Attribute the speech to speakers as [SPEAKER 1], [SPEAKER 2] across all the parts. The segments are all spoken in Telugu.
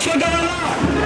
[SPEAKER 1] Check it out.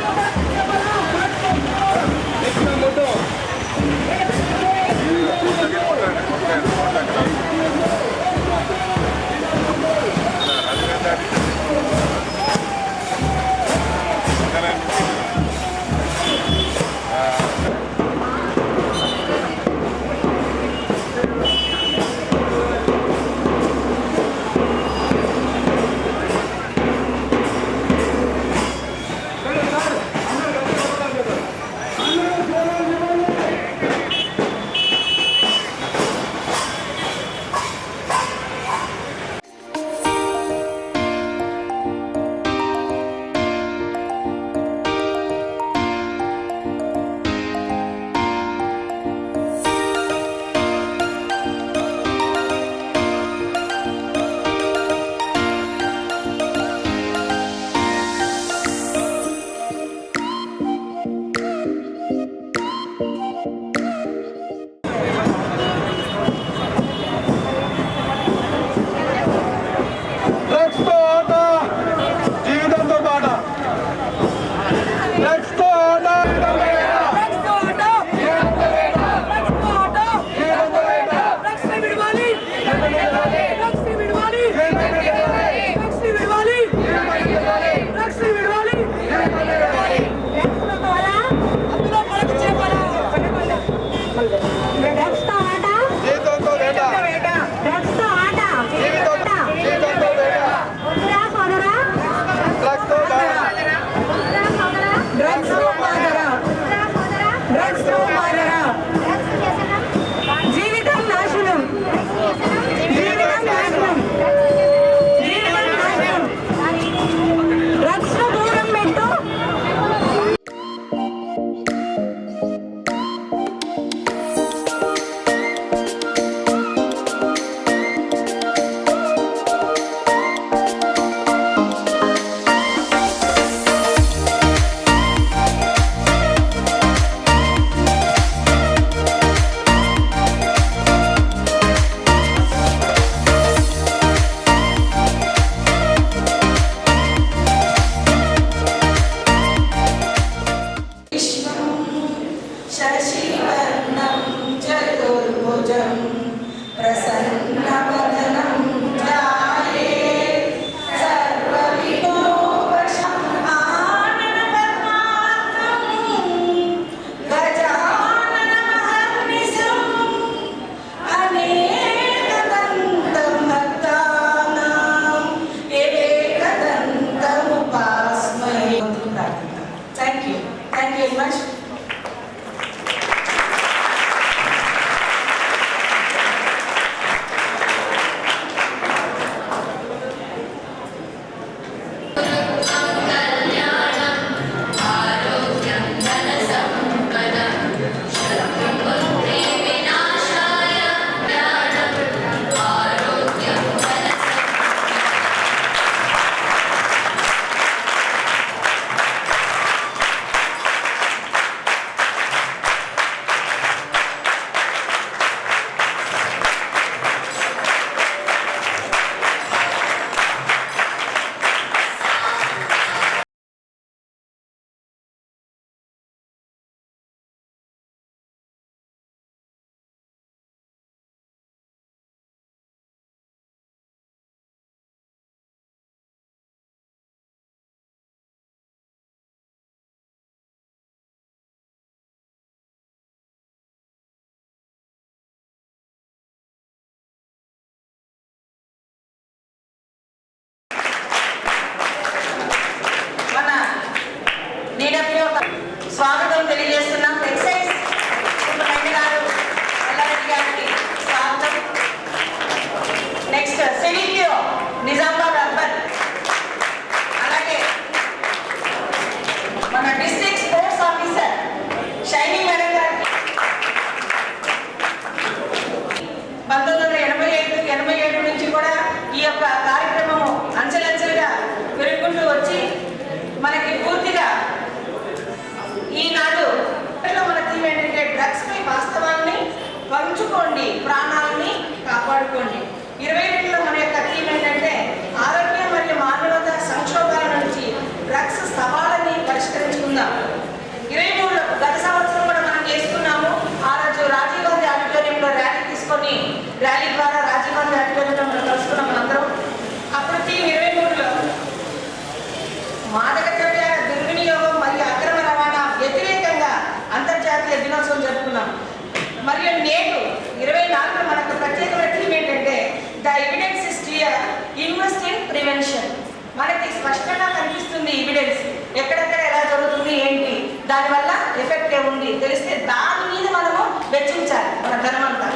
[SPEAKER 1] దానివల్ల ఎఫెక్ట్ ఏముంది? తెలిస్తే దాని మీద మనము వెచ్చించాలి మన ధనం అంతా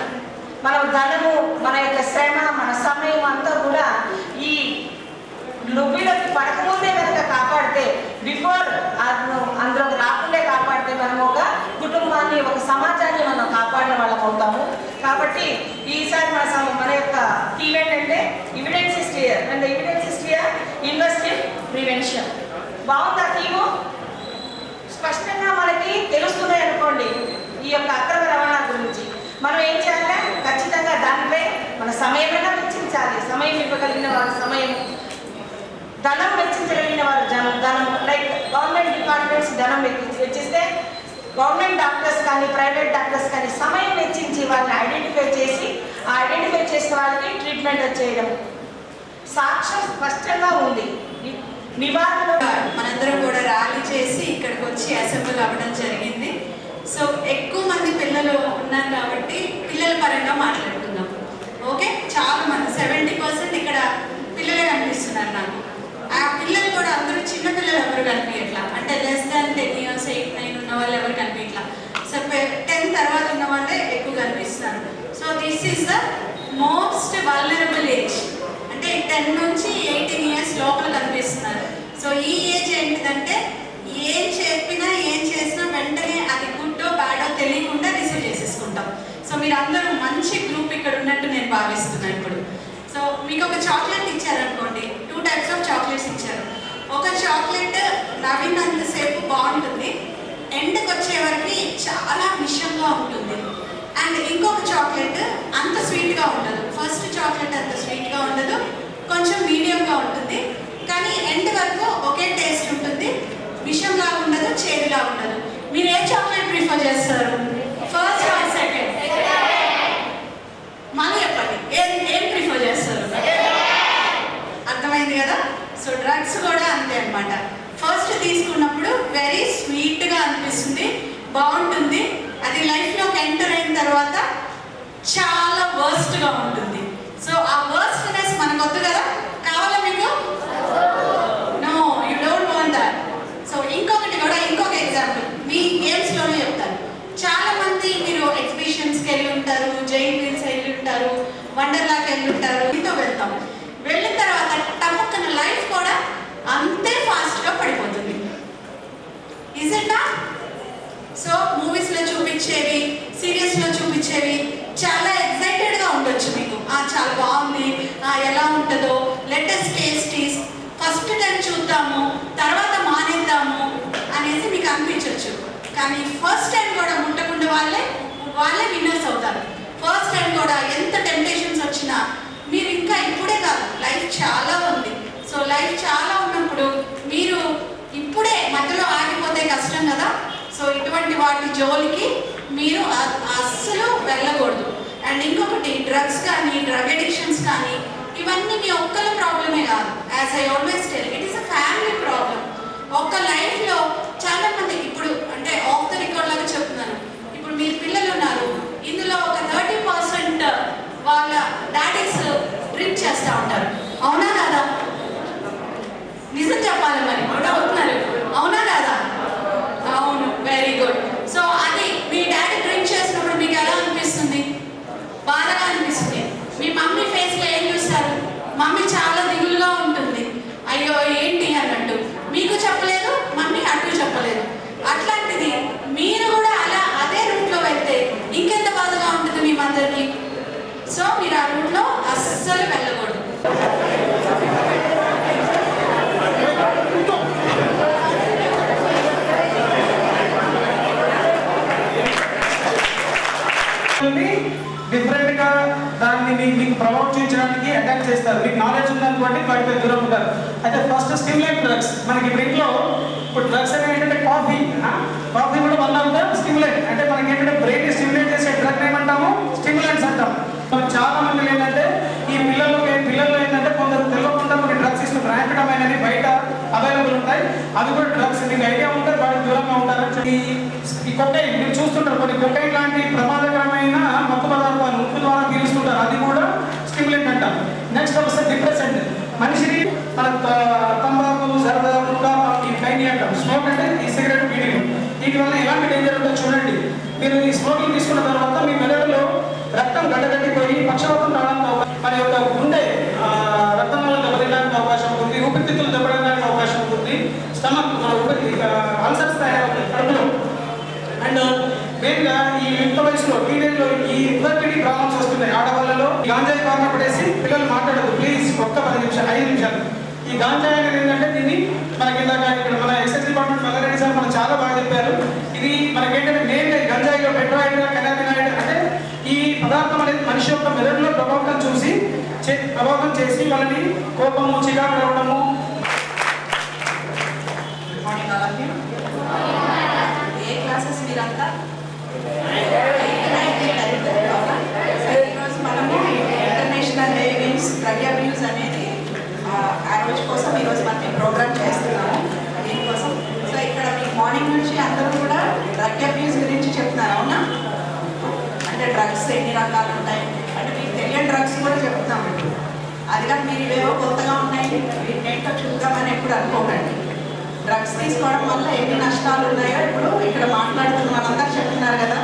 [SPEAKER 1] మన ధనము మన యొక్క శ్రమ మన సమయం అంతా కూడా ఈ లుబ్బిలోకి పడకముందే కనుక కాపాడితే బిఫోర్ అందులో రాకుండా కాపాడితే మనం ఒక కుటుంబాన్ని ఒక సమాజాన్ని మనం కాపాడిన వాళ్ళం అవుతాము. కాబట్టి ఈసారి మన సమ- మన యొక్క థీమ్ ఏంటంటే evidence is and evidence is invest prevention బాగుందా థీము తెలుస్తున్నాయి అనుకోండి. ఈ యొక్క అక్రమ రవాణా గురించి మనం ఏం చేయాలి? ఖచ్చితంగా దానిపై మన సమయమైనా వెచ్చించాలి. సమయం ఇవ్వగలిగిన వారి సమయం ధనం వెచ్చించగలిగిన వారు ధనం. లైక్ గవర్నమెంట్ డిపార్ట్మెంట్స్ ధనం వెచ్చిస్తే గవర్నమెంట్ డాక్టర్స్ కానీ ప్రైవేట్ డాక్టర్స్ కానీ సమయం వెచ్చించి వాళ్ళని ఐడెంటిఫై చేసి ఆ ఐడెంటిఫై చేసిన వాళ్ళకి ట్రీట్మెంట్ చేయడం సాక్ష్యం స్పష్టంగా ఉంది.
[SPEAKER 2] మనందరం కూడా ర్యాలీ చేసి ఇక్కడికి వచ్చి అసెంబ్లీ అవ్వడం జరిగింది. సో ఎక్కువ మంది పిల్లలు ఉన్నారు కాబట్టి పిల్లల పరంగా మాట్లాడుతున్నాం ఓకే? చాలా మంది సెవెంటీ పర్సెంట్ ఇక్కడ పిల్లలే కనిపిస్తున్నారు నాకు. ఆ పిల్లలు కూడా అందరూ చిన్న పిల్లలు ఎవరు కనిపించట్లా? అంటే less than ten years eight nine ఉన్న వాళ్ళు ఎవరు కనిపించట్లా? సో టెన్ తర్వాత ఉన్న వాళ్ళే ఎక్కువ కనిపిస్తున్నారు. So this is the most vulnerable age అంటే టెన్ నుంచి ఎయిటీన్ ఇయర్స్ లోపల కనిపిస్తున్నారు. ఈ ఏజ్ ఏంటిదంటే ఏం చెప్పినా ఏం చేసినా వెంటనే అది గుడ్డో బ్యాడో తెలియకుండా రిసీవ్ చేసేసుకుంటాం. సో మీరు అందరూ మంచి గ్రూప్ ఇక్కడ ఉన్నట్టు నేను భావిస్తున్నాను ఇప్పుడు. సో మీకు ఒక చాక్లెట్ ఇచ్చారనుకోండి టూ టైప్స్ ఆఫ్ చాక్లెట్స్ ఇచ్చారు. ఒక చాక్లెట్ నవ్వినంతసేపు బాగుంటుంది. ఎండ్కి వచ్చే వరకు చాలా విషయంగా ఉంటుంది. అండ్ ఇంకొక చాక్లెట్ అంత స్వీట్గా ఉండదు. ఫస్ట్ చాక్లెట్ అంత స్వీట్గా ఉండదు. కొంచెం మీడియంగా ఉంటుంది. కానీ ఎండ్ వరకు ఒకే టేస్ట్ ఉంటుంది. విషంలా ఉండదు చేదులా ఉండదు. మీరు ఏ చాక్లెట్ ప్రిఫర్ చేస్తారు? First or second? మళ్ళీ చెప్పండి. ఏం ఏం ప్రిఫర్ చేస్తారు? అర్థమైంది కదా? సో డ్రగ్స్ కూడా అంతే అనమాట ఫస్ట్ తీసుకున్నప్పుడు వెరీ స్వీట్గా అనిపిస్తుంది బాగుంటుంది. అది లైఫ్లోకి ఎంటర్ అయిన తర్వాత చాలా వర్స్ట్గా ఉంటుంది. సో ఆ వర్స్ట్నెస్ మనకొద్దు కదా? కావాలా మీకు no you don't want that so ఇంకొకటి కూడా ఎగ్జాంపుల్ మీ గేమ్స్లోనే చెప్తాను చాలా మంది మీరు ఎగ్జిబిషన్స్కి వెళ్ళి ఉంటారు జైన్ వీల్స్ వెళ్ళి ఉంటారు వండర్లాకి వెళ్ళి ఉంటారు మీతో వెళ్తాం. వెళ్ళిన తర్వాత టముక్కన లైఫ్ కూడా అంతే ఫాస్ట్గా పడిపోతుంది. ఇజ్ ఇట్ సో మూవీస్లో చూపించేవి సీరియల్స్లో చూపించేవి చాలా ఎక్సైటెడ్గా ఉండొచ్చు మీకు. ఆ చాలా బాగుంది. ఆ ఎలా ఉంటుందో. లెటెస్ట్ టేస్టీస్ ఫస్ట్ టైం చూద్దాము. తర్వాత కనిపించవచ్చు అనిపించవచ్చు కానీ ఫస్ట్ టైం కూడా ముట్టకుండా వాళ్ళే వాళ్ళే విన్నర్స్ అవుతారు. ఫస్ట్ టైం కూడా ఎంత టెంప్టేషన్స్ వచ్చినా మీరు ఇంకా ఇప్పుడే కాదు లైఫ్ చాలా ఉంది. సో లైఫ్ చాలా ఉన్నప్పుడు మీరు ఇప్పుడే మధ్యలో ఆగిపోతే కష్టం కదా? సో ఇటువంటి వాటి జోలికి మీరు అస్సలు వెళ్ళకూడదు. అండ్ ఇంకొకటి డ్రగ్స్ కానీ డ్రగ్ అడిక్షన్స్ కానీ ఇవన్నీ మీ ఒక్కల ప్రాబ్లమే కాదు. As I always tell it is a family problem ఒక్క లైఫ్లో చాలా మంది ఇప్పుడు అంటే ఆఫ్ ద రికార్డ్ లాగా చెప్తున్నాను ఇప్పుడు మీరు పిల్లలు ఉన్నారు ఇందులో ఒక థర్టీ పర్సెంట్ వాళ్ళ డాడీస్ డ్రింక్ చేస్తూ ఉంటారు. అవునా రాదా నిజం చెప్పాలి మరి అవుతున్నారు. అవునా రాదా అవును వెరీ గుడ్ సో అది మీ డాడీ డ్రింక్ చేసినప్పుడు మీకు ఎలా అనిపిస్తుంది బాధగా అనిపిస్తుంది మీ మమ్మీ ఫేస్లో ఏం చూస్తారు మమ్మీ చాలా దిగులుగా ఉంటుంది అయ్యో ఏంటి అన్నట్టు మీకు చెప్పలేదు మమ్మీ అటు చెప్పలేదు అట్లాంటిది మీరు కూడా అలా అదే రూట్లో వెళ్తే ఇంకెంత బాధగా ఉంటుంది మీ మదర్ని సో మీరు ఆ రూట్లో అస్సలు వెళ్ళకూడదు
[SPEAKER 3] డిఫరెంట్గా దాన్ని మీ- మీకు ప్రమోట్ చేయించడానికి అటాక్ చేస్తారు మీకు నాలెడ్జ్ ఉందనుకోండి వాటిపై దూరం ఉంటారు. అయితే ఫస్ట్ స్టిమ్యులేట్ డ్రగ్స్ మనకి ఇప్పుడు ఇంట్లో ఇప్పుడు డ్రగ్స్ అనేవి ఏంటంటే కాఫీ కాఫీ కూడా వన్ ఆఫ్ ద స్టిమ్యులేట్ అంటే మనకి ఏంటంటే బ్రెయిన్ స్టిమ్యులేట్ చేసే డ్రగ్ ఏమంటాము? స్టిమ్యులెంట్స్ అంటాం. మనం చాలా మంది ఏంటంటే ఈ పిల్లలు పిల్లలు ఏంటంటే కొందరు తెలియకుండా కొన్ని డ్రగ్స్ ఇస్తున్నారు. ర్యాపిడమైన్ అనేది బయట అవైలబుల్ ఉంటాయి. అవి కూడా డ్రగ్స్ మీకు ఐడియా ఉంటే వాటికి దూరంగా ఉంటారు ఈ కొట్టై కొకైన్ మీరు చూస్తుంటారు కొన్ని కొకైన్ లాంటి ప్రమాదకరమైన మత్తు పదార్థాలు ఉప్పు ద్వారా పీలుస్తుంటారు. అది కూడా స్టిమ్యులెంట్ అంటారు. నెక్స్ట్ వస్తే డిప్రెసెంట్ మనిషిని మన తంబాకు సరదా ముక్క ఈ పైన అంటాం. స్మోక్ అంటే ఈ సిగరెట్ బీడీలు వీటి వల్ల ఎలాంటి డేంజర్ ఉందో చూడండి. మీరు ఈ స్మోకింగ్ తీసుకున్న తర్వాత మీ మెదడులో రక్తం గడ్డగట్టిపోయి పక్షవాతం రావడానికి అవకాశం మన యొక్క గుండె ఆ, రక్తంలో దెబ్బతినడానికి అవకాశం ఉంటుంది ఊపిరితిత్తులు దెబ్బతినడానికి అవకాశం ఉంటుంది స్టమక్ మన ఊపిరి ఆన్సర్స్ తయారవుతాయి. కడుపులో. అండ్ మెయిన్గా ఈ యుక్త వయసులో టీనేజ్లో ఈ ఇద్దరికి ప్రాబ్లమ్స్ వస్తున్నాయి. ఆడవాళ్ళలో గాంజాయి బారిన పడేసి పిల్లలు మాట్లాడదు ప్లీజ్ ఒక్క పది నిమిషాలు ఐదు నిమిషాలు. ఈ గాంజాయి అనేది ఏంటంటే దీన్ని మనకి ఇందాక ఇక్కడ మన ఎక్సైజ్ డిపార్ట్మెంట్ మల్లారెడ్డి సార్ మనం చాలా బాగా చెప్పారు. ఇది మనకేంటంటే మెయిన్ గంజాయిలో పెట్రాయిడ్ కెనాబినాయిడ్ అంటే ఈ పదార్థం అనేది మనిషి యొక్క మెదడులో ప్రభావం చూసి చే- ప్రభావితం చేసి వాళ్ళని కోపము చికాకు రావడము
[SPEAKER 1] morning all of you A classes మీరంతా ఈరోజు మనము ఇంటర్నేషనల్ డే గేమ్స్ న్యూస్ అనేది ఆ, రోజు కోసం ఈరోజు మనం ఈ ప్రోగ్రామ్ చేస్తున్నాము. దీనికోసం సో ఇక్కడ మీ మార్నింగ్ నుంచి అందరూ కూడా డ్రగ్ అబ్యూస్ గురించి చెప్తున్నారు అవునా? అంటే డ్రగ్స్ ఎన్ని రకాలు ఉంటాయి? అంటే మీకు తెలియని డ్రగ్స్ కూడా చెప్తున్నాము అది కాక మీరు ఇవేవో కొత్తగా ఉన్నాయి వీటినేంటో చూద్దామని ఎప్పుడు అనుకోకండి. డ్రగ్స్ తీసుకోవడం వల్ల ఎన్ని నష్టాలు ఉన్నాయో ఇప్పుడు ఇక్కడ మాట్లాడుతున్న వాళ్ళందరూ చెప్తున్నారు కదా.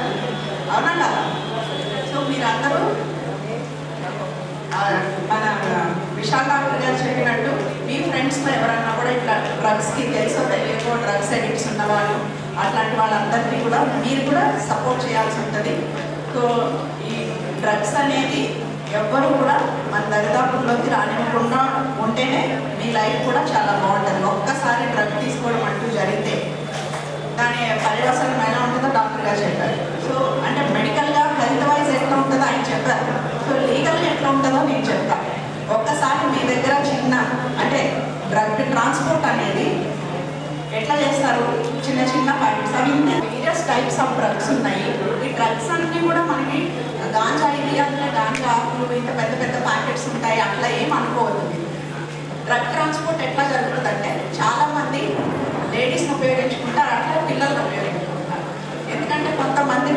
[SPEAKER 1] అవునా కదా? సో మీరందరూ
[SPEAKER 4] మన విశాల్ గారు చెప్పినట్టు మీ ఫ్రెండ్స్లో ఎవరన్నా కూడా ఇట్లా డ్రగ్స్కి తెలుసో తెలియకో డ్రగ్స్ అడిక్ట్స్ ఉన్న వాళ్ళు అట్లాంటి వాళ్ళందరినీ కూడా మీరు కూడా సపోర్ట్ చేయాల్సి ఉంటుంది. సో ఈ డ్రగ్స్ అనేది ఎవ్వరు కూడా మన దరిదాపుల్లోకి రానివ్వకుండా ఉంటేనే మీ లైఫ్ కూడా చాలా బాగుంటుంది. ఒక్కసారి డ్రగ్ తీసుకోవడం అంటూ జరిగితే దాని పర్యవసనం ఎలా ఉంటుందో డాక్టర్ గారు చెప్పారు. సో అంటే మెడికల్గా హెల్త్ వైజ్ ఎట్లా ఉంటుందో ఆయన చెప్పారు సో లీగల్గా ఎట్లా ఉంటుందో నేను చెప్తాను ఒక్కసారి మీ దగ్గర చిన్న అంటే డ్రగ్ ట్రాన్స్పోర్ట్ అనేది ఎట్లా చేస్తారు? చిన్న చిన్న ప్యాకెట్స్ అవి వేరియస్ టైప్స్ ఆఫ్ డ్రగ్స్ ఉన్నాయి. ఈ డ్రగ్స్ అన్నీ కూడా మనకి గాంజా ఇది అంటే గాంజా ఆకులు ఇంత పెద్ద పెద్ద ప్యాకెట్స్ ఉంటాయి అట్లా ఏం అనుకోవద్దు. డ్రగ్ ట్రాన్స్పోర్ట్ ఎట్లా జరుగుతుందంటే చాలామంది లేడీస్ని ఉపయోగించుకుంటారు అట్లా పిల్లల్ని ఉపయోగించుకుంటారు.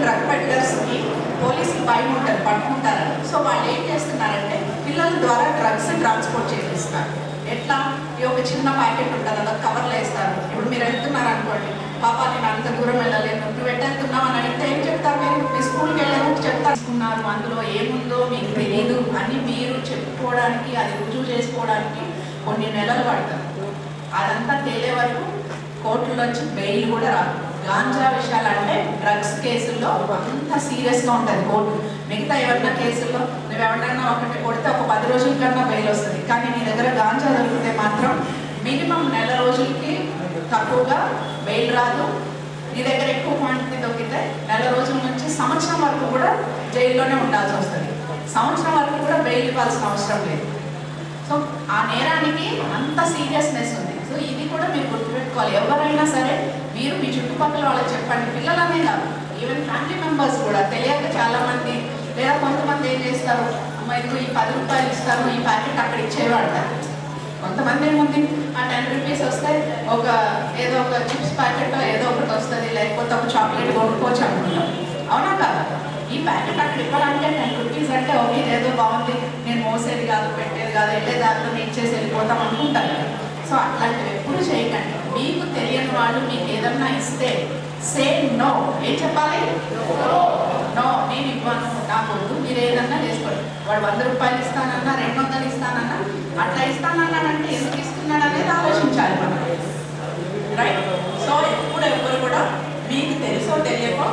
[SPEAKER 4] డ్రగ్ పెడ్లర్స్కి పోలీసులు భయం ఉంటారు పట్టుకుంటారు సో వాళ్ళు ఏం చేస్తున్నారంటే పిల్లల ద్వారా డ్రగ్స్ ట్రాన్స్పోర్ట్ చేపిస్తారు ఎట్లా? ఈ ఒక చిన్న ప్యాకెట్ ఉంటుంది అలా కవర్లో వేస్తారు. ఇప్పుడు మీరు వెళ్తున్నారు అనుకోండి పాప నేను అంత దూరం వెళ్ళలేను నువ్వు ఎట్టెళ్తున్నావు అని అడిగితే ఏం చెప్తారు మీరు? మీ స్కూల్కి వెళ్ళారు చెప్తారు. అందులో ఏముందో మీకు తెలియదు అని మీరు చెప్పుకోవడానికి అది రుజువు చేసుకోవడానికి కొన్ని నెలలు పడతారు అదంతా తేలే వరకు కోర్టులోంచి బెయిల్ కూడా రాదు. గాంజా విషయాలు అంటే డ్రగ్స్ కేసుల్లో అంత సీరియస్గా ఉంటుంది కోర్టు. మిగతా ఎవరైనా కేసుల్లో నువ్వు ఎవరినైనా ఒకటి కొడితే ఒక పది రోజుల కన్నా బెయిల్ వస్తుంది. కానీ నీ దగ్గర గాంజా దొరికితే మాత్రం మినిమం నెల రోజులకి తక్కువగా బెయిల్ రాదు. నీ దగ్గర ఎక్కువ క్వాంటిటీ దొరికితే నెల రోజుల నుంచి సంవత్సరం వరకు కూడా జైల్లోనే ఉండాల్సి వస్తుంది. సంవత్సరం వరకు కూడా బెయిల్ ఇవ్వాల్సిన అవసరం లేదు. సో ఆ నేరానికి అంత సీరియస్నెస్ ఉంది. సో ఇది కూడా మీరు గుర్తుపెట్టుకోవాలి. ఎవరైనా సరే మీరు మీ చుట్టుపక్కల వాళ్ళకి చెప్పండి. పిల్లలనే కాదు ఈవెన్ ఫ్యామిలీ మెంబర్స్ కూడా. తెలియక చాలామంది లేదా కొంతమంది ఏం చేస్తారు? అమ్మ ఇదిగో ఈ పది రూపాయలు ఇస్తారు ఈ ప్యాకెట్ అక్కడ ఇచ్చేవాడతారు కొంతమంది ఏముంది? ఆ టెన్ రూపీస్ వస్తే ఒక ఏదో ఒక చిప్స్ ప్యాకెట్ ఏదో ఒకటి వస్తుంది లేకపోతే ఒక చాక్లెట్ కొనుక్కోవచ్చు అనుకుంటాం. అవునా కాదు? ఈ ప్యాకెట్ అక్కడ ఇవ్వాలంటే టెన్ రూపీస్ అంటే ఓకే ఏదో బాగుంది. నేను మోసేది కాదు పెట్టేది కాదు వెళ్ళే దాంట్లో నేను ఇచ్చేసి వెళ్ళిపోతాం అనుకుంటాను కదా. సో అట్లాంటివి ఎప్పుడు చేయకండి. మీకు తెలియని వాళ్ళు మీకు ఏదన్నా ఇస్తే సే నో ఏం చెప్పాలి? నో నేను ఇవ్వను. నాకు వద్దు. మీరు ఏదన్నా చేసుకోండి. వాడు వంద రూపాయలు ఇస్తానన్నా రెండు వందలు ఇస్తానన్నా అట్లా ఇస్తానన్నానంటే ఎందుకు ఇస్తున్నాడు అనేది ఆలోచించాలి మనం. రైట్ సో ఎప్పుడు ఎవరు కూడా మీకు తెలుసో తెలియకో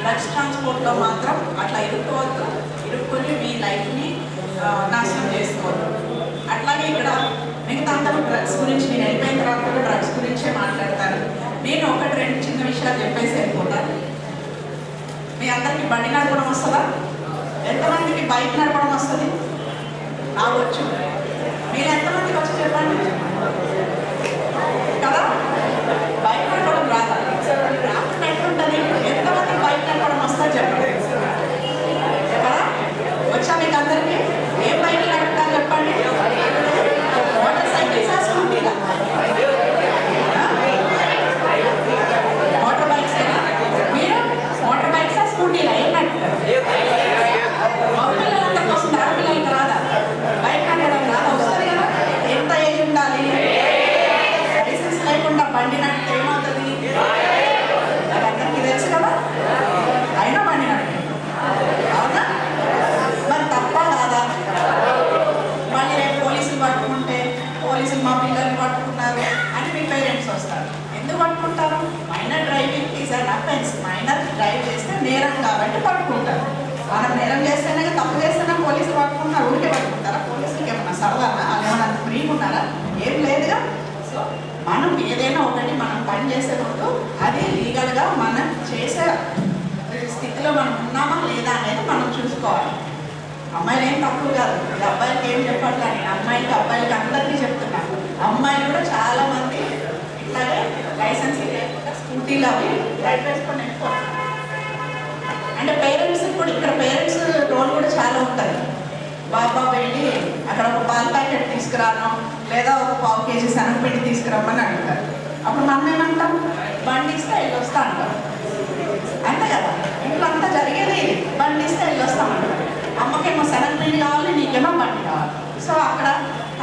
[SPEAKER 4] డ్రగ్స్ ట్రాన్స్పోర్ట్లో మాత్రం అట్లా ఇరుక్కోవద్దు. ఇరుక్కుని మీ లైఫ్ని నాశనం చేసుకోవద్దు. అట్లాగే ఇక్కడ మిగతా అందరూ డ్రగ్స్ గురించి నేను వెళ్ళిపోయిన తర్వాత కూడా డ్రగ్స్ గురించే మాట్లాడతాను నేను ఒకటి రెండు చిన్న విషయాలు చెప్పేసి వెళ్ళిపోతాను మీ అందరికీ బండి నడపడం వస్తుందా? ఎంతమందికి బైక్ నడపడం వస్తుంది? రావచ్చు. మీరు ఎంతమందికి వచ్చి చెప్పండి? కదా? బైక్ నడపడం రాదా? రాత్రి ఎట్లుంటుంది ఎంతమంది బైక్ నడపడం వస్తా చెప్పండి కదా వచ్చా మీకు అందరికీ ఏ బైక్ నడుపుతారు చెప్పండి మోటార్ సైకిల్సా స్కూటీలా మోటార్ బైక్స్ మీరు మోటార్ బైక్సా స్కూటీలా ఏం నడుపుతారు మగపిల్లలందరికీ వస్తుంది ఆడపిల్లలకి రాదా బైక్ నడపడం రాదా వస్తుంది కదా ఎంత ఏజ్ ఉండాలి లైసెన్స్ లేకుండా బండి నడిపితే ఏమవుతుంది అది అందరికీ తెలుసు కదా అయినా బండి నడిపి అవునా మరి తప్ప కాదా మళ్ళీ రేపు పోలీసులు పట్టుకుంటే పోలీసులు మా పిల్లల్ని పట్టుకున్నారు అని మీ పేరెంట్స్ వస్తారు ఎందుకు పట్టుకుంటారు minor driving is an offence minor drive చేస్తే నేరం కాబట్టి పట్టుకుంటారు మనం నేరం చేస్తేనే తప్పు చేస్తేనే పోలీసులు పట్టుకుంటారు ఊరికే పట్టుకుంటారా పోలీసులకి ఏమన్నా సరదానా వాళ్ళు ఏమన్నా ఫ్రీగా ఉన్నారా ఏం లేదుగా సో మనం ఏదైనా ఒకటి మనం పని చేసే ముందు అది లీగల్గా మనం చేసే స్థితిలో మనం ఉన్నామా లేదా అనేది మనం చూసుకోవాలి అమ్మాయిలు ఏం తక్కువ కాదు. ఇది అబ్బాయిలకి ఏం చెప్పట్లా నేను అబ్బాయిలకి అందరికీ చెప్తున్నాను. అమ్మాయిలు కూడా చాలా మంది ఇట్లాగే లైసెన్స్ లేకుండా స్కూటీలు అవి రైట్ వేసుకొని వెళ్ళిపోతారు. అంటే పేరెంట్స్ కూడా ఇక్కడ పేరెంట్స్ రోల్ కూడా చాలా ఉంటుంది. బాబా వెళ్ళి అక్కడ ఒక పాల ప్యాకెట్ తీసుకురాను లేదా ఒక పావు కేజీ శనగపిండి తీసుకురమ్మని అడుగుతారు. అప్పుడు మనం ఏమంటాం? బండి ఇస్తే వెళ్ళి వస్తా అంటాం. అంతే కదా? ఇంట్లో అంతా జరిగేది బండిస్తే బండి ఇస్తే వెళ్ళి అమ్మకేమో అమ్మకేమో శనగపిండి కావాలి నీకేమో బండి కావాలి. సో అక్కడ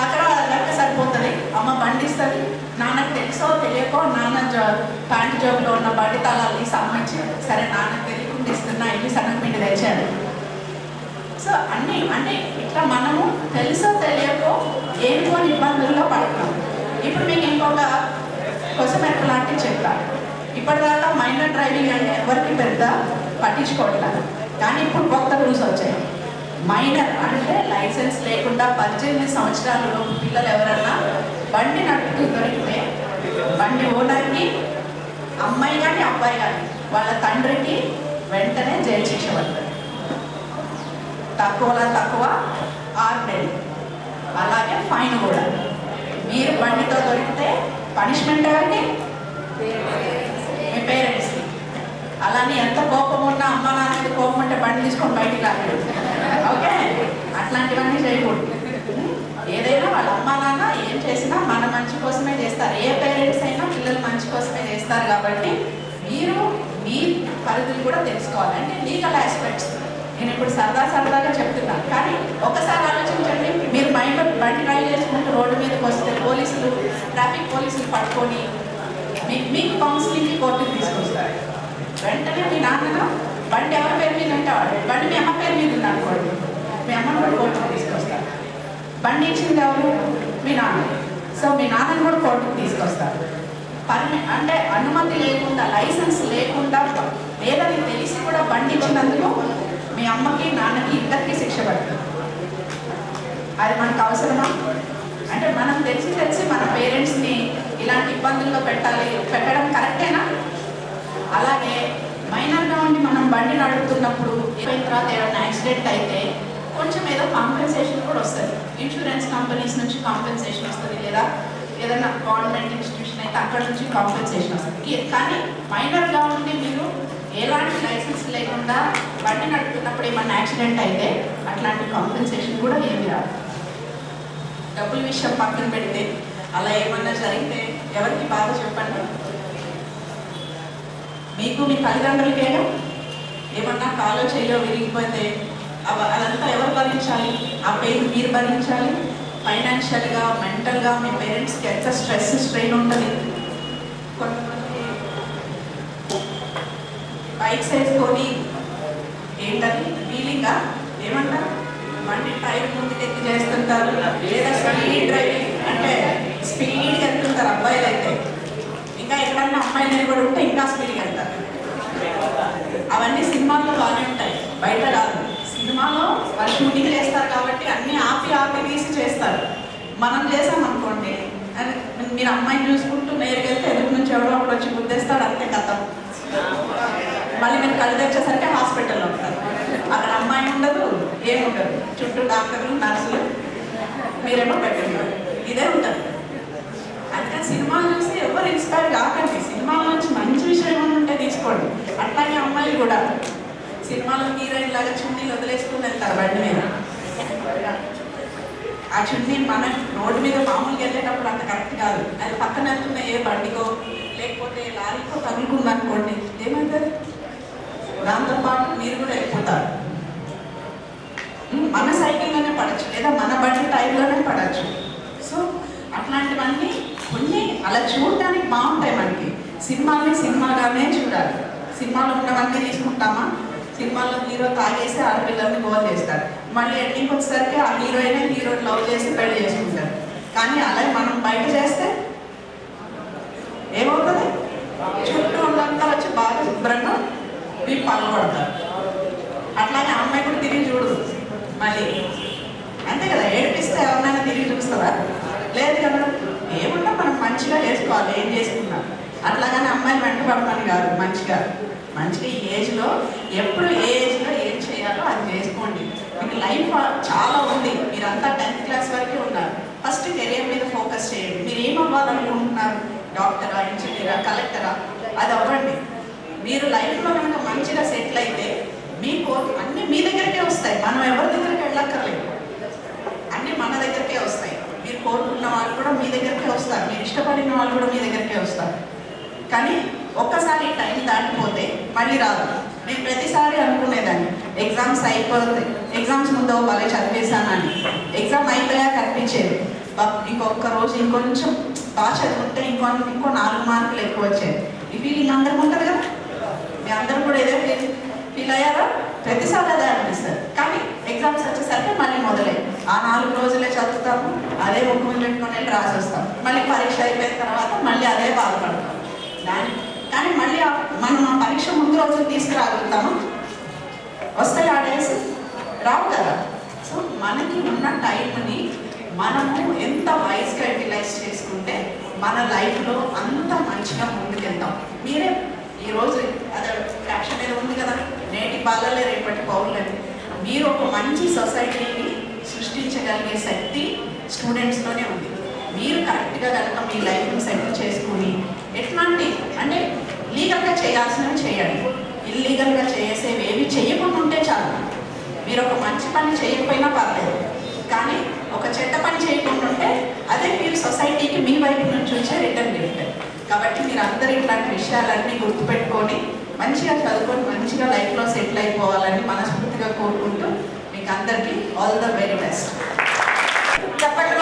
[SPEAKER 4] అక్కడ లెక్క సరిపోతుంది. అమ్మ బండి ఇస్తుంది నాన్నకు తెలుసో తెలియకో నాన్న జో ప్యాంటు జోబులో ఉన్న బండి తాళాలు తీసి అమ్మ ఇచ్చాడు సరే నాన్నకు తెలియకుండా ఇస్తున్నా ఇల్లు పిండి తెచ్చాడు. సో అన్నీ అంటే ఇట్లా మనము తెలుసో తెలియకో ఏమి ఇబ్బందుల్లో పడుతున్నాం. ఇప్పుడు మీకు ఇంకొక కొసమెరక లాంటివి చెప్తాను ఇప్పటిదాకా మైనర్ డ్రైవింగ్ అంటే ఎవరికి పెద్ద పట్టించుకోవట్లేదు. కానీ ఇప్పుడు కొత్త రూల్స్ వచ్చాయి. మైనర్ అంటే లైసెన్స్ లేకుండా పద్దెనిమిది సంవత్సరాలలో పిల్లలు ఎవరన్నా బండి నడుపుతూ దొరికితే బండి ఓనర్కి అమ్మాయి కానీ అబ్బాయి కానీ వాళ్ళ తండ్రికి వెంటనే జైలు శిక్ష పడుతుంది. తక్కువలో తక్కువ ఆరు నెలలు. అలాగే ఫైన్ కూడా. మీరు బండితో దొరికితే పనిష్మెంట్ ఎవరికి మీ పేరెంట్స్. అలానే ఎంత కోపం ఉన్నా అమ్మ నాన్న మీద కోపం అంటే బండి తీసుకొని బయటికి రాలేదు. ఓకే? అట్లాంటివన్నీ చేయకూడదు. ఏదైనా వాళ్ళ అమ్మ నాన్న ఏం చేసినా మన మంచి కోసమే చేస్తారు. ఏ పేరెంట్స్ అయినా పిల్లలు మంచి కోసమే చేస్తారు కాబట్టి మీరు మీ పరిధులు కూడా తెలుసుకోవాలి. అంటే లీగల్ ఆస్పెక్ట్స్ నేను ఇప్పుడు సరదా సరదాగా చెప్తున్నాను. కానీ ఒకసారి ఆలోచించండి. మీరు మైండ్ బండి డ్రైవ్ చేసుకుంటూ రోడ్డు మీదకి వస్తే పోలీసులు ట్రాఫిక్ పోలీసులు పట్టుకొని మీకు కౌన్సిలింగ్కి కోర్టుకి తీసుకొస్తారు. వెంటనే మీ నాన్న బండి ఎవరి పేరు మీద ఉంటే వాడు బండి మీ అమ్మ పేరు మీద ఉంది అనుకోండి. మీ అమ్మను కూడా కోర్టుకు తీసుకొస్తారు. బండి ఇచ్చింది ఎవరు? మీ నాన్న. సో మీ నాన్నను కూడా కోర్టుకు తీసుకొస్తారు. పర్మి అంటే అనుమతి లేకుండా లైసెన్స్ లేకుండా లేదని తెలిసి కూడా బండి ఇచ్చినందుకు మీ అమ్మకి నాన్నకి ఇద్దరికి శిక్ష పడుతుంది. అది మనకు అవసరమా? అంటే మనం తెలిసి తెలిసి మన పేరెంట్స్ని ఇలాంటి ఇబ్బందుల్లో పెట్టాలి పెట్టడం కరెక్టేనా? అలాగే మైనర్గా ఉండి మనం బండి నడుపుతున్నప్పుడు అయిన తర్వాత ఏమైనా యాక్సిడెంట్ అయితే కొంచెం ఏదో కాంపెన్సేషన్ కూడా వస్తుంది. ఇన్సూరెన్స్ కంపెనీస్ నుంచి కాంపెన్సేషన్ వస్తుంది లేదా ఏదైనా గవర్నమెంట్ ఇన్స్టిట్యూషన్ అయితే అక్కడ నుంచి కాంపెన్సేషన్ వస్తుంది. కానీ మైనర్గా ఉండి మీరు ఎలాంటి లైసెన్స్ లేకుండా బండి నడుపుతున్నప్పుడు ఏమన్నా యాక్సిడెంట్ అయితే అట్లాంటి కాంపెన్సేషన్ కూడా ఏమి రాదు. డబ్బుల విషయం పక్కన పెడితే అలా ఏమన్నా జరిగితే ఎవరికి బాధ చెప్పండి? మీకు మీ తల్లిదండ్రులకేనా ఏమన్నా కాలో చేయలో విరిగిపోతే అవ- అదంతా ఎవరు భరించాలి? ఆ పెయిన్ మీరు భరించాలి? ఫైనాన్షియల్గా మెంటల్గా మీ పేరెంట్స్కి ఎంత స్ట్రెస్ స్ట్రెయిన్ ఉంటుంది? కొంతమంది బైక్స్ వేసుకొని ఏంటని ఫీలింగా ఏమంటారు బండి టైర్ ముందు ఎక్కి చేస్తుంటారు. లేదా స్పీడ్ డ్రైవింగ్ అంటే స్పీడ్గా వెళ్తుంటారు అబ్బాయిలు అయితే ఇంకా ఎక్కడన్నా అమ్మాయిలు కూడా ఉంటే ఇంకా స్పీడ్గా అవన్నీ సినిమాల్లో బాగానే ఉంటాయి. బయట కాదు సినిమాలో వాళ్ళు షూటింగ్ చేస్తారు కాబట్టి అన్ని ఆపి ఆపి తీసి చేస్తారు. మనం చేసామనుకోండి మీరు అమ్మాయిని చూసుకుంటూ నేరుగా వెళ్తే ఎదురు నుంచి ఎవడో ఒకటి వచ్చి గుద్దేస్తాడు అంతే కథ. మళ్ళీ మీరు కళ్ళు తెచ్చేసరికి హాస్పిటల్లో ఉంటారు. అక్కడ అమ్మాయి ఉండదు ఏముండదు చుట్టూ డాక్టర్లు నర్సులు మీరేమో పెట్టారు ఇదే ఉంటుంది. అందుకని సినిమాలు చూసి ఎవరు ఇన్స్పైర్ కాకండి. సినిమాల నుంచి మంచి విషయం ఉంటే తీసుకోండి. అట్లాగే అమ్మాయిలు కూడా. సినిమాలో హీరోయిన్ లాగా చున్నీలు వదిలేసుకుని వెళ్తారు బండి మీద. ఆ చున్నీ మన రోడ్డు మీద మామూలుగా వెళ్ళేటప్పుడు అంత కరెక్ట్ కాదు. అది పక్కన వెళ్తున్న ఏ బండికో లేకపోతే లారీకో తగులుకుంది అనుకోండి ఏమవుతుంది దాంతో పాటు మీరు కూడా వెళ్ళిపోతారు. మన సైకిల్లోనే పడచ్చు లేదా మన బండి టైర్లోనే పడచ్చు. సో అట్లాంటివన్నీ కొన్ని అలా చూడడానికి బాగుంటాయి మనకి. సినిమాని సినిమాగానే చూడాలి. సినిమాలో ఉన్నవన్నీ తీసుకుంటామా? సినిమాలో హీరో తాగేసి ఆడపిల్లల్ని గోల్ చేస్తారు. మళ్ళీ ఎండింగ్ వచ్చేసరికి ఆ హీరోయిన్ హీరో లవ్ చేసి పెళ్ళి చేసుకుంటారు. కానీ అలాగే మనం బయట చేస్తే ఏమవుతుంది? చుట్టూ ఉన్నంతా వచ్చి బాగా శుభ్రంగా మీ పగలబడతారు అట్లానే ఆ అమ్మాయి కూడా తిరిగి చూడదు మళ్ళీ అంతే కదా ఏడిపిస్తే ఎవరినైనా తిరిగి చూస్తారా లేదు కదా. ఏమున్నా మనం మంచిగా చేసుకోవాలి ఏం చేసుకున్నాం. అట్లాగని అమ్మాయిలు వెంట పడతాను కాదు మంచిగా. మంచిగా ఈ ఏజ్లో ఎప్పుడు ఏ ఏజ్లో ఏం చేయాలో అది చేసుకోండి. మీకు లైఫ్ చాలా ఉంది. మీరంతా టెన్త్ క్లాస్ వరకే ఉన్నారు. ఫస్ట్ కెరియర్ మీద ఫోకస్ చేయండి. మీరు ఏమవ్వాలనుకుంటున్నారు? అవ్వాలనుకుంటున్నారు డాక్టరా ఇంజనీరా కలెక్టరా? అది అవ్వండి. మీరు లైఫ్లో కనుక మంచిగా సెటిల్ అయితే మీకు అన్నీ మీ దగ్గరికే వస్తాయి. మనం ఎవరి దగ్గరికి వెళ్ళక్కర్లేదు. అన్నీ మన దగ్గరికే వస్తాయి. మీరు కోరుకున్న వాళ్ళు కూడా మీ దగ్గరికే వస్తారు. మీరు ఇష్టపడిన వాళ్ళు కూడా మీ దగ్గరికే వస్తారు. కానీ ఒక్కసారి టైం దాటిపోతే మళ్ళీ రాదు. నేను ప్రతిసారి అనుకునేదాన్ని ఎగ్జామ్స్ అయిపోతే ఎగ్జామ్స్ ముందు బాగా చదివేశానని. ఎగ్జామ్ అయిపోయాక కనిపించేది. ఇంకొక రోజు ఇంకొంచెం బాగా చదువుకుంటే ఇంకో ఇంకో నాలుగు మార్కులు ఎక్కువ వచ్చాయి ఈ ఫీలింగ్ అందరికి ఉంటుంది కదా? మీ అందరూ కూడా ఏదో ఫీల్ ఫీల్ అయ్యారా? ప్రతిసారి అదే అనిపిస్తారు కానీ ఎగ్జామ్స్ వచ్చేసరికి మళ్ళీ మొదలై ఆ నాలుగు రోజులే చదువుతాము అదే బుక్ పెట్టుకొని వెళ్ళి రాసి వస్తాం మళ్ళీ పరీక్ష అయిపోయిన తర్వాత మళ్ళీ అదే బాధపడతాం దాని కానీ మళ్ళీ మనం ఆ పరీక్ష ముందు రోజు తీసుకురాగలుగుతామా? వస్తాయి ఆ డేస్? రావు కదా. సో మనకి ఉన్న టైంని మనము ఎంత వైస్గా యూటిలైజ్ చేసుకుంటే మన లైఫ్లో అంత మంచిగా ముందుకెళ్తాం. మీరే ఈరోజు అదే క్యాప్షన్ మీద ఉంది కదా నేటి బాలలే రేపటి పౌరులని మీరు ఒక మంచి సొసైటీని సృష్టించగలిగే శక్తి స్టూడెంట్స్లోనే ఉంది. మీరు కరెక్ట్గా కనుక మీ లైఫ్ని సెటిల్ చేసుకుని ఎట్లాంటి? అంటే లీగల్గా చేయాల్సినవి చేయండి. ఇల్లీగల్గా చేసేవి ఏవి చేయకుండా ఉంటే చాలు. మీరు ఒక మంచి పని చేయకపోయినా పర్లేదు. కానీ ఒక చెడ్డ పని చేయకుండా ఉంటే అదే మీరు సొసైటీకి మీ వైపు నుంచి వచ్చే రిటర్న్ గిఫ్ట్. కాబట్టి మీరు అందరూ ఇట్లాంటి విషయాలన్నీ గుర్తుపెట్టుకొని మంచిగా చదువుకొని మంచిగా లైఫ్లో సెటిల్ అయిపోవాలని మనస్ఫూర్తిగా కోరుకుంటూ మీకు అందరికీ ఆల్ ద వెరీ బెస్ట్.
[SPEAKER 1] చప్పట్లు